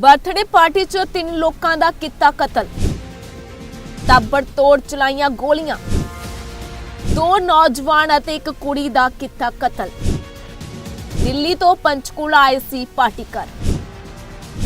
Birthday party 'ਚ ਤਿੰਨ ਲੋਕਾਂ ਦਾ ਕੀਤਾ ਕਤਲ। ਤਾਬੜ ਤੋੜ ਚਲਾਈਆਂ ਗੋਲੀਆਂ। ਦੋ ਨੌਜਵਾਨ ਅਤੇ ਇੱਕ ਕੁੜੀ ਦਾ ਕੀਤਾ ਕਤਲ। ਦਿੱਲੀ ਤੋਂ ਪੰਚਕੂਲਾ ਆਏ ਸੀ ਪਾਰਟੀ ਕਰ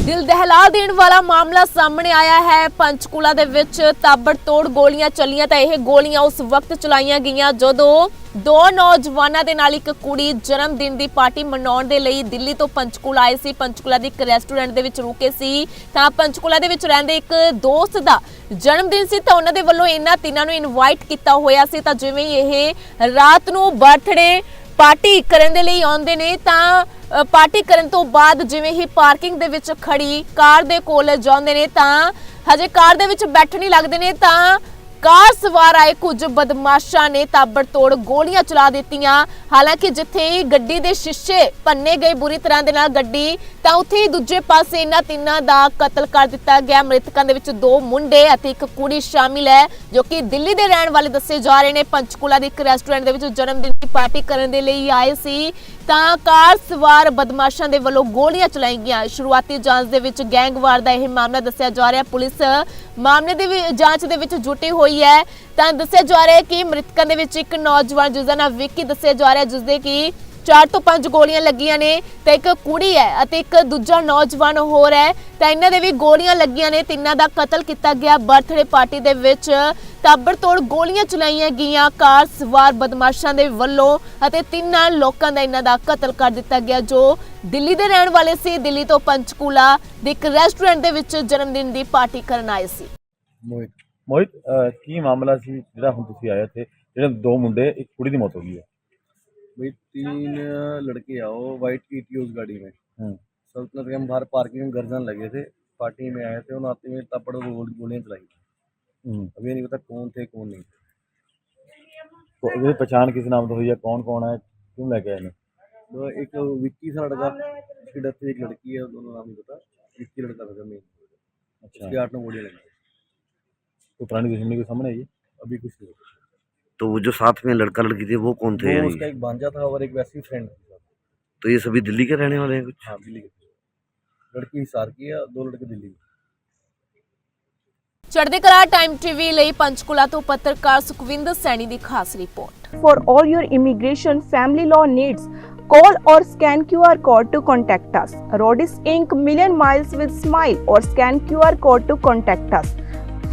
ਦਿਲ ਦਹਿਲਾ ਦੇਣ ਵਾਲਾ ਮਾਮਲਾ ਸਾਹਮਣੇ ਆਇਆ ਹੈ। ਪੰਚਕੂਲਾ ਦੇ ਵਿੱਚ ਤਾਬੜਤੋੜ ਗੋਲੀਆਂ ਚੱਲੀਆਂ ਤਾਂ ਇਹ ਗੋਲੀਆਂ ਉਸ ਵਕਤ ਚਲਾਈਆਂ ਗਈਆਂ ਜਦੋਂ ਦੋ ਨੌਜਵਾਨਾਂ ਦੇ ਨਾਲ ਇੱਕ ਕੁੜੀ ਜਨਮ ਦਿਨ ਦੀ ਪਾਰਟੀ ਮਨਾਉਣ ਦੇ ਲਈ ਦਿੱਲੀ ਤੋਂ ਪੰਚਕੂਲਾ ਆਏ ਸੀ। ਪੰਚਕੂਲਾ ਦੇ ਇੱਕ ਰੈਸਟੋਰੈਂਟ ਦੇ ਵਿੱਚ ਰੁਕੇ ਸੀ। ਤਾਂ ਪੰਚਕੂਲਾ ਦੇ ਵਿੱਚ ਰਹਿੰਦੇ ਇੱਕ ਦੋਸਤ ਦਾ ਜਨਮ ਦਿਨ ਸੀ ਤਾਂ ਉਹਨਾਂ ਦੇ ਵੱਲੋਂ ਇਹਨਾਂ ਤਿੰਨਾਂ ਨੂੰ ਇਨਵਾਈਟ ਕੀਤਾ ਹੋਇਆ ਸੀ। ਤਾਂ ਜਿਵੇਂ ਇਹ ਰਾਤ ਨੂੰ ਬਰਥਡੇ ਪਾਰਟੀ ਕਰਨ ਦੇ ਲਈ ਆਉਂਦੇ ਨੇ ਤਾਂ ਪਾਰਟੀ ਕਰਨ ਤੋਂ ਬਾਅਦ ਜਿਵੇਂ ਹੀ ਪਾਰਕਿੰਗ ਦੇ ਵਿੱਚ ਖੜੀ, ਕਾਰ ਦੇ ਕੋਲ ਜਾਂਦੇ ਨੇ ਤਾਂ ਹਜੇ ਕਾਰ ਦੇ ਵਿੱਚ ਬੈਠਣ ਹੀ ਲੱਗਦੇ ਨੇ ਤਾਂ ਕਾਰ ਸਵਾਰ ਆਏ ਕੁਝ ਬਦਮਾਸ਼ਾਂ ਨੇ ਤਾਬੜਤੋੜ ਗੋਲੀਆਂ ਚਲਾ ਦਿੱਤੀਆਂ। ਹਾਲਾਂਕਿ ਜਿੱਥੇ ਗੱਡੀ ਦੇ ਸ਼ੀਸ਼ੇ ਭੰਨੇ ਗਏ ਬੁਰੀ ਤਰ੍ਹਾਂ ਦੇ ਨਾਲ ਗੱਡੀ, ਤਾਂ ਉੱਥੇ ਹੀ ਦੂਜੇ ਪਾਸੇ ਇਹਨਾਂ ਤਿੰਨਾਂ ਦਾ ਕਤਲ ਕਰ ਦਿੱਤਾ ਗਿਆ। ਮ੍ਰਿਤਕਾਂ ਦੇ ਵਿੱਚ ਦੋ ਮੁੰਡੇ ਅਤੇ ਇੱਕ ਕੁੜੀ ਸ਼ਾਮਿਲ ਹੈ, ਜੋ ਕਿ ਦਿੱਲੀ ਦੇ ਰਹਿਣ ਵਾਲੇ ਦੱਸੇ ਜਾ ਰਹੇ ਨੇ। ਪੰਚਕੂਲਾ ਦੇ ਇੱਕ ਰੈਸਟੋਰੈਂਟ ਦੇ ਵਿੱਚ ਜਨਮ ਦਿਨ ਦੀ ਪਾਰਟੀ ਕਰਨ ਦੇ ਲਈ ਆਏ ਸੀ। ਤਾਂ ਕਾਰ ਸਵਾਰ ਬਦਮਾਸ਼ਾਂ ਦੇ ਵੱਲੋਂ ਗੋਲੀਆਂ ਚਲਾਈ ਗਈਆਂ। ਸ਼ੁਰੂਆਤੀ ਜਾਂਚ ਦੇ ਵਿੱਚ ਗੈਂਗਵਾਰ ਦਾ ਇਹ ਮਾਮਲਾ ਦੱਸਿਆ ਜਾ ਰਿਹਾ। ਪੁਲਿਸ ਮਾਮਲੇ ਦੀ ਜਾਂਚ ਦੇ ਵਿੱਚ ਜੁਟੀ ਹੋਈ ਹੈ। ਤਾਂ ਦੱਸਿਆ ਜਾ ਰਿਹਾ ਹੈ ਕਿ ਮ੍ਰਿਤਕਾਂ ਦੇ ਵਿੱਚ ਇੱਕ ਨੌਜਵਾਨ ਜਿਸ ਦਾ ਨਾਮ ਵਿੱਕੀ ਦੱਸਿਆ ਜਾ ਰਿਹਾ ਜਿਸ ਦੇ ਕਿ ਚਾਰ ਤੋਂ ਪੰਜ ਗੋਲੀਆਂ ਲੱਗੀਆਂ ਨੇ ਤੇ ਇੱਕ ਕੁੜੀ ਹੈ ਅਤੇ ਇੱਕ ਦੂਜਾ ਨੌਜਵਾਨ ਹੋਰ ਹੈ। ਤਾਂ ਇਹਨਾਂ ਦੇ ਵੀ ਗੋਲੀਆਂ ਲੱਗੀਆਂ ਨੇ ਤਿੰਨਾਂ ਦਾ ਕਤਲ ਕੀਤਾ ਗਿਆ ਬਰਥਡੇ ਪਾਰਟੀ ਦੇ ਵਿੱਚ। ਤਾਬੜਤੋੜ ਗੋਲੀਆਂ ਚਲਾਈਆਂ ਗਈਆਂ ਕਾਰ ਸਵਾਰ ਬਦਮਾਸ਼ਾਂ ਦੇ ਵੱਲੋਂ ਅਤੇ ਤਿੰਨਾਂ ਲੋਕਾਂ ਦਾ ਇਹਨਾਂ ਦਾ ਕਤਲ ਕਰ ਦਿੱਤਾ ਗਿਆ ਜੋ ਦਿੱਲੀ ਦੇ ਰਹਿਣ ਵਾਲੇ ਸੀ ਦਿੱਲੀ ਤੋਂ ਪੰਚਕੂਲਾ ਦੇ ਇੱਕ ਰੈਸਟੋਰੈਂਟ ਦੇ ਵਿੱਚ ਜਨਮ ਦਿਨ ਦੀ ਪਾਰਟੀ ਕਰਨ ਆਏ ਸੀ ਮੋਹਿਤ ਮੋਹਿਤ ਅਹ ਕੀ ਮਾਮਲਾ ਸੀ ਜਿਹੜਾ ਹੁਣ ਤੁਸੀਂ ਆਏ ਇੱਥੇ ਜਿਹੜੇ ਦੋ ਮੁੰਡੇ ਇੱਕ ਕੁੜੀ ਦੀ ਮੌਤ ਹੋ ਗਈ ਹੈ भाई तीन लड़के आओ वाइट की थी उस गाड़ी में हम्म, सल्तनत के हम बाहर पार्किंग में घर जाने लगे थे पार्टी में आए थे उन आते में तपड़ गोल गोलियां चलाई अभी नहीं पता कौन थे कौन नहीं थे तो पहचान किस नाम तो हुई है कौन कौन है क्यों लैके आए तो एक विक्की सा लड़का उसकी डेथ एक लड़की है दोनों नाम नहीं पता विक्की लड़का था मेन अच्छा उसकी आठ नौ गोलियाँ लगी तो पुरानी दुश्मनी के सामने आई अभी कुछ नहीं तो वो जो साथ में लड़का लड़की थे वो कौन थे वो उसका एक भांजा था और एक वैसी फ्रेंड तो ये सभी दिल्ली के रहने वाले हैं कुछ हाँ दिल्ली के लड़की हिसार की है दो लड़के दिल्ली के ਚੜ੍ਹਦੀ ਕਲਾ ਟਾਈਮ ਟੀਵੀ ਲਈ ਪੰਚਕੂਲਾ ਤੋਂ ਪੱਤਰਕਾਰ ਸੁਖਵਿੰਦਰ ਸੈਣੀ ਦੀ ਖਾਸ report For all your immigration family law needs, call or scan QR code to contact us. Rodis Inc. Million Miles with Smile or scan QR code to contact us.